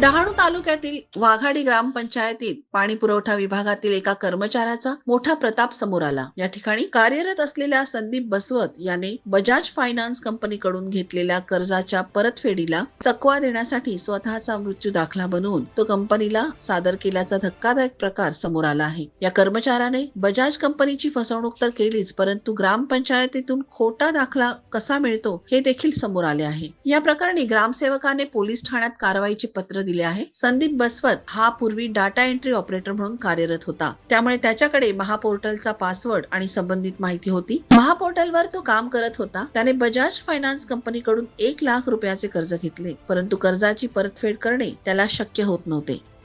डहाणू तालुक्यातील वाघाडी ग्रामपंचायतीत पाणी पुरवठा विभागातील एका कर्मचाऱ्याचा मोठा प्रताप समोर आला. या ठिकाणी कार्यरत असलेल्या संदीप बसवत याने बजाज फायनान्स कंपनीकडून घेतलेल्या कर्जाच्या परतफेडीला चकवा देण्यासाठी स्वतःचा मृत्यू दाखला बनवून तो कंपनीला सादर केल्याचा धक्कादायक प्रकार समोर आला आहे. या कर्मचाऱ्याने बजाज कंपनीची फसवणूक तर केलीच परंतु ग्रामपंचायतीतून खोटा दाखला कसा मिळतो हे देखील समोर आले आहे. या प्रकरणी ग्रामसेवकाने पोलीस ठाण्यात कारवाईचे पत्र दिले आहे. संदीप बसवत हा पूर्वी डाटा एंट्री ऑपरेटर म्हणून कार्यरत होता. त्यामुळे त्याच्याकडे महापोर्टलचा पासवर्ड आणि संबंधित माहिती होती. महापोर्टलवर तो काम करत होता. त्याने बजाज फायनान्स कंपनीकडून एक लाख रुपयाचे कर्ज घेतले. परंतु कर्जाची परतफेड करणे त्याला शक्य होत नव्हते.